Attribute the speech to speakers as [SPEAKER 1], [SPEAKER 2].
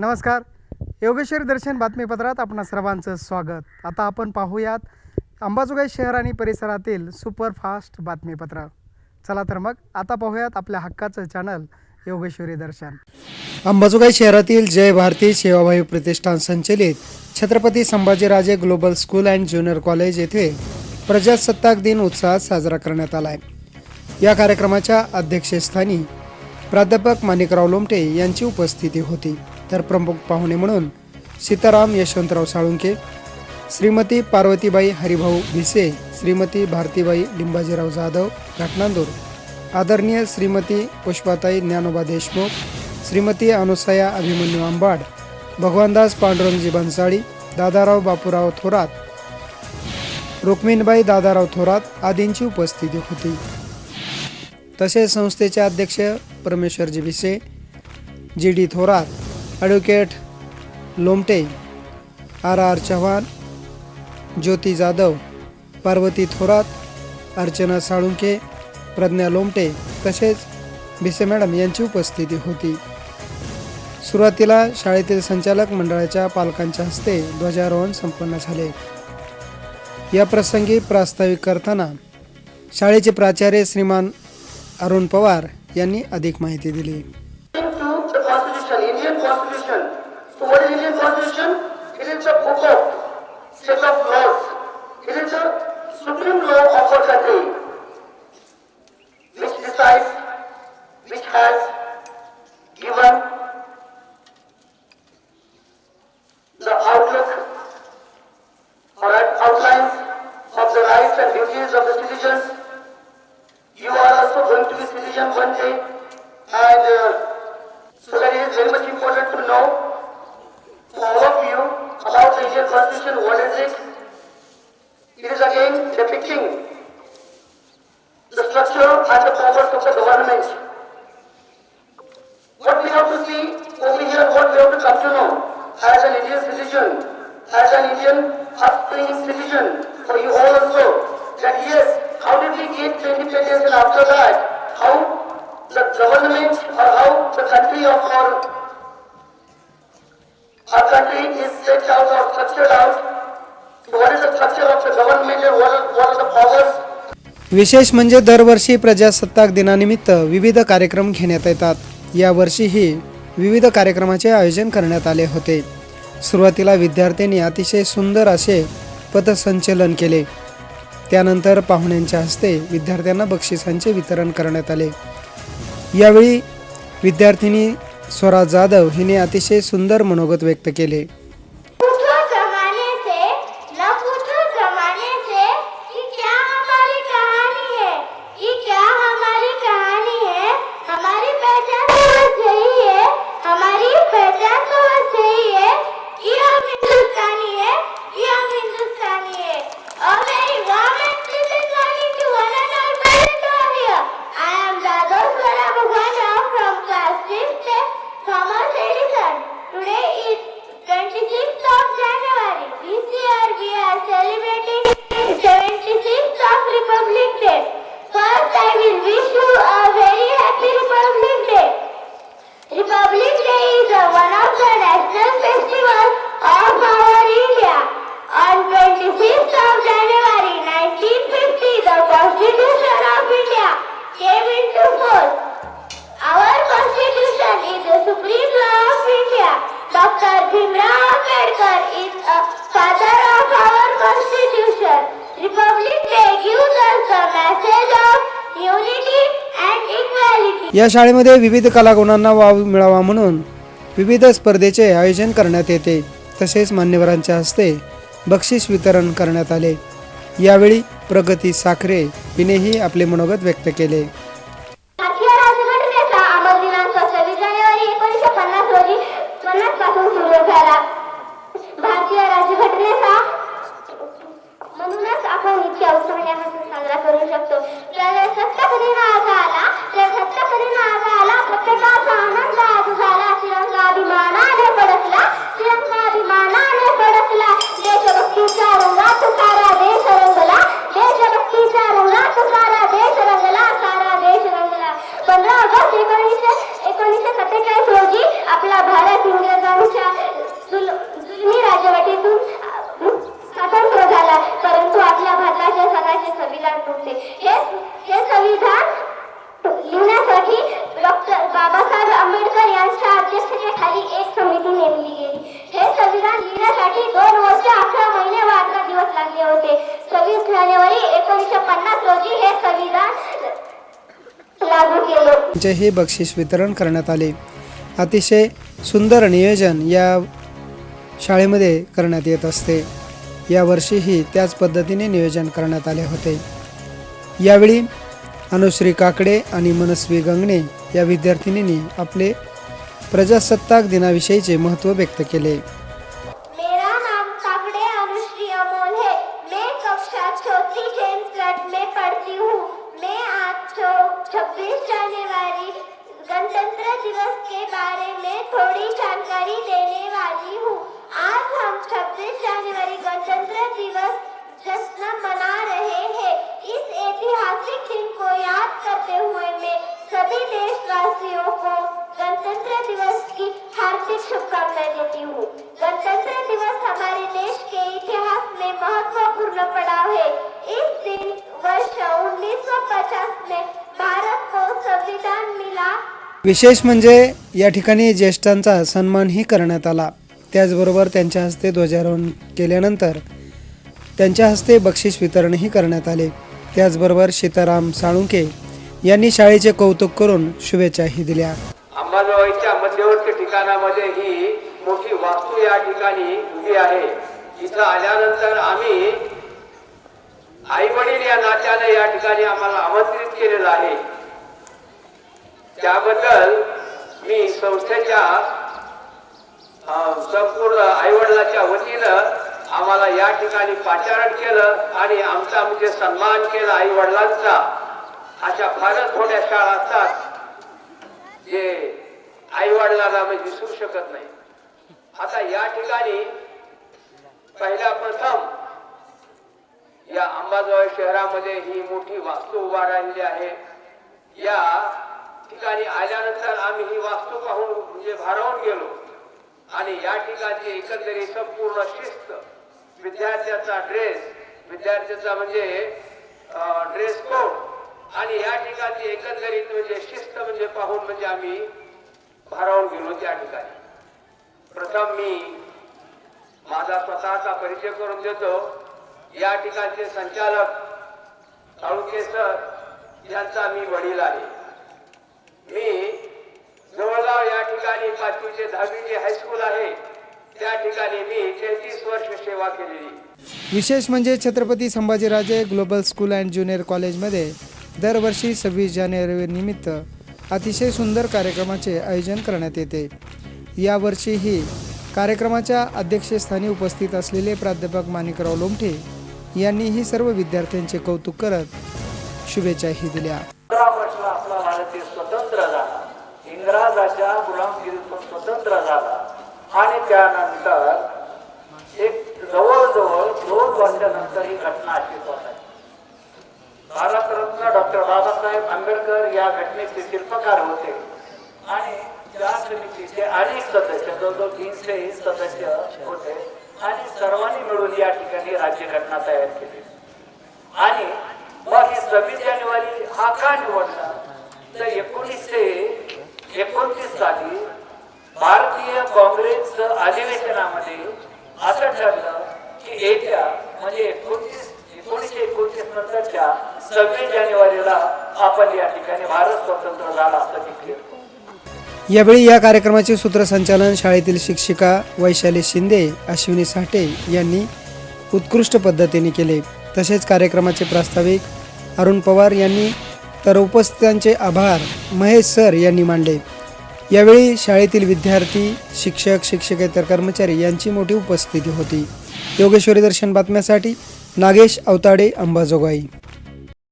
[SPEAKER 1] नमस्कार. योगेश्वरी दर्शन बातमीपत्रात आपणा सर्वांचं स्वागत. आता आपण पाहूयात अंबाजोगाई शहर आणि परिसरातील सुपरफास्ट बातमीपत्र. चला तर मग आता पाहूयात आपल्या हक्काचं चॅनल योगेश्वरी दर्शन. अंबाजोगाई शहरातील जय भारती सेवाभावी प्रतिष्ठान संचलित Chhatrapati Sambhajiraje global school and junior college येथे प्रजासत्ताक दिन उत्साहात साजरा करण्यात आला आहे या कार्यक्रमाच्या अध्यक्षस्थानी प्राध्यापक माणिकराव लोमटे यांची उपस्थिती होती. तर प्रमुख पाहुणे म्हणून सीताराम यशवंतराव साळुंके श्रीमती पार्वतीबाई हरिभाऊ भिसे श्रीमती भारतीबाई लिंबाजीराव जाधव घटनांदूर आदरणीय श्रीमती पुष्पाताई ज्ञानोबा देशमुख श्रीमती अनुसया अभिमन्यू आंबाड भगवानदास पांडुरंगजी बनसाळी दादाराव बापूराव थोरात रुक्मिणबाई दादाराव थोरात आदींची उपस्थिती होती. तसेच संस्थेचे अध्यक्ष Parameshwarji Bhise G D Thorat advocate Lomte R R Chavan Jyoti Jadhav Parvati Thorat Archana Salunke Pradnya Lomte तसेच भिसे मॅडम यांची उपस्थिती होती. सुरुवातीला शाळेतील संचालक मंडळाच्या पालकांच्या हस्ते ध्वजारोहण संपन्न झाले. या प्रसंगी प्रास्ताविक करताना शाळेचे प्राचार्य श्रीमान अरुण पवार यांनी अधिक माहिती दिली.
[SPEAKER 2] Constitution, Indian Constitution. So what is Indian Constitution? It is a book of set of laws. It is a supreme law of our country, which decides, which has given Indian Constitution. What is it? It is again depicting the structure and the powers of the government. What we have to see over here, what we have to come to know as an Indian citizen, as an Indian upbringing citizen, for you all also, that yes, how did we get independence and after that, how the government or how the country of our, our country is out or structured out. What is the structure of the government and what are, what are the powers.
[SPEAKER 1] विशेष म्हणजे दरवर्षी प्रजासत्ताक दिनानिमित्त विविध कार्यक्रम घेण्यात येतात. यावर्षीही विविध कार्यक्रमाचे आयोजन करण्यात आले होते. सुरुवातीला विद्यार्थ्यांनी अतिशय सुंदर असे पथसंचलन केले. त्यानंतर पाहुण्यांच्या हस्ते विद्यार्थ्यांना बक्षिसांचे वितरण करण्यात आले. यावेळी विद्यार्थिनी स्वराज जाधव हिने अतिशय सुंदर मनोगत व्यक्त केले.
[SPEAKER 3] या
[SPEAKER 1] शाळेमध्ये विविध कलागुणांना वाव मिळावा म्हणून विविध स्पर्धेचे आयोजन करण्यात येते. तसेच मान्यवरांच्या हस्ते बक्षीस वितरण करण्यात आले. यावेळी प्रगती साखरे हिनेही आपले मनोगत व्यक्त केले
[SPEAKER 3] भारतीय राज्यघटनेचा अंमल दिनांक सव्वीस जानेवारी एकोणीसशे पन्नास रोजी पन्नासपासून सुरू झाला भारतीय राज्यघटनेचा म्हणूनच आपण इतक्या उत्साहाने हा सण साजरा करू शकतो प्रजासत्ताक दिन आज आला प्रजासत्ताक दिन आज आला प्रत्येकाचा आनंद आज झाला तिरंगा अभिमानाने पडतला. केले
[SPEAKER 1] हे बक्षीस वितरण करण्यात आले. अतिशय सुंदर नियोजन या शाळेमध्ये करण्यात येत असते. यावर्षीही त्याच पद्धतीने नियोजन करण्यात आले होते. यावेळी अनुश्री काकडे आणि मनस्वी गंगणे या विद्यार्थिनींनी आपले प्रजासत्ताक दिनाविषयीचे महत्त्व व्यक्त केले.
[SPEAKER 3] देने वाली हूँ। आज हम 26 जनवरी गणतंत्र दिवस जश्न मना रहे हैं। इस ऐतिहासिक दिन को याद करते हुए मैं सभी देशवासियों को गणतंत्र दिवस की हार्दिक शुभकामनाएँ देती हूँ। गणतंत्र दिवस हमारे देश के इतिहास में महत्वपूर्ण पड़ाव है। इस दिन वर्ष 1950 में भारत को संविधान मिला।
[SPEAKER 1] विशेष म्हणजे या ठिकाणी ज्येष्ठांचा सन्मानही करण्यात आला. त्याचबरोबर त्यांच्या हस्ते ध्वजारोहण केल्यानंतर त्यांच्या हस्ते बक्षीस वितरणही करण्यात आले. त्याचबरोबर सीताराम साळुंके यांनी शाळेचे कौतुक करून शुभेच्छाही दिल्या.
[SPEAKER 4] अंबाजोगाईच्या मध्यवर्ती ठिकाणामध्ये ही मोठी वास्तू या ठिकाणी उभी आहे. इथं आल्यानंतर आम्ही आई वडील या नात्याने या ठिकाणी आम्हाला आमंत्रित केलेलं आहे. त्याबद्दल मी संस्थेच्या संपूर्ण आईवडिलाच्या वतीनं आम्हाला या ठिकाणी पाचारण केलं आणि आमचा म्हणजे सन्मान केला आई वडिलांचा अशा फारच थोड्या शाळा असतात जे आई वडिलांना म्हणजे विसरू शकत नाही. आता या ठिकाणी पहिल्या प्रथम या अंबाजोगाई शहरामध्ये ही मोठी वास्तू उभा राहिलेली आहे. या ठिकाणी आल्यानंतर आम्ही ही वास्तू पाहून म्हणजे भारावून गेलो. आणि या ठिकाणची एकंदरीत संपूर्ण शिस्त विद्यार्थ्याचा ड्रेस विद्यार्थ्याचा म्हणजे ड्रेस कोड आणि या ठिकाणची एकंदरीत म्हणजे शिस्त म्हणजे पाहून म्हणजे आम्ही भारावून गेलो त्या ठिकाणी. प्रथम मी माझा स्वतःचा परिचय करून देतो. या ठिकाणचे संचालक तालुके सर यांचा मी वडील आहे. मी जवळगाव या ठिकाणी पाचवीचे दहावीचे हायस्कूल आहे. त्या ठिकाणी मी तेहतीस वर्ष सेवा केलेली.
[SPEAKER 1] विशेष म्हणजे Chhatrapati Sambhajiraje global school and junior कॉलेजमध्ये दरवर्षी सव्वीस जानेवारी निमित्त अतिशय सुंदर कार्यक्रमाचे आयोजन करण्यात येते. यावर्षीही कार्यक्रमाच्या अध्यक्षस्थानी उपस्थित असलेले प्राध्यापक माणिकराव लोमठे यांनीही सर्व विद्यार्थ्यांचे कौतुक करत शुभेच्छाही दिल्या.
[SPEAKER 5] आपला ते स्वतंत्र झाला. इंग्रजाच्या गुलामगिरीतून स्वतंत्र झाला. आणि त्यानंतर एक जवळजवळ दोन वर्षानंतर ही घटना अस्तित्वात आहे भारतरत्न डॉक्टर बाबासाहेब आंबेडकर या घटनेचे शिल्पकार होते. आणि त्या समितीचे अनेक सदस्य जवळजवळ तीनशे सदस्य होते. आणि सर्वांनी मिळून या ठिकाणी राज्यघटना तयार केली. आणि मग ही सव्वीस जानेवारी हा का निवडला? तर एकोणीसशे एकोणतीस साली भारतीय काँग्रेस अधिवेशनामध्ये असं ठरलं की येत्या म्हणजे एकोणतीस एकोणीसशे एकोणतीस नंतरच्या सव्वीस जानेवारीला आपण या ठिकाणी भारत स्वतंत्र झाला असं डिक्लेअर करू.
[SPEAKER 1] यावेळी या कार्यक्रमाचे सूत्रसंचालन शाळेतील शिक्षिका वैशाली शिंदे अश्विनी साठे यांनी उत्कृष्ट पद्धतीने केले. तसेच कार्यक्रमाचे प्रास्ताविक अरुण पवार यांनी तर उपस्थितांचे आभार महेश सर यांनी मांडले यावेळी शाळेतील विद्यार्थी शिक्षक शिक्षकेतर कर्मचारी यांची मोठी उपस्थिती होती. योगेश्वरी दर्शन बातम्यासाठी नागेश अवताडे अंबाजोगाई.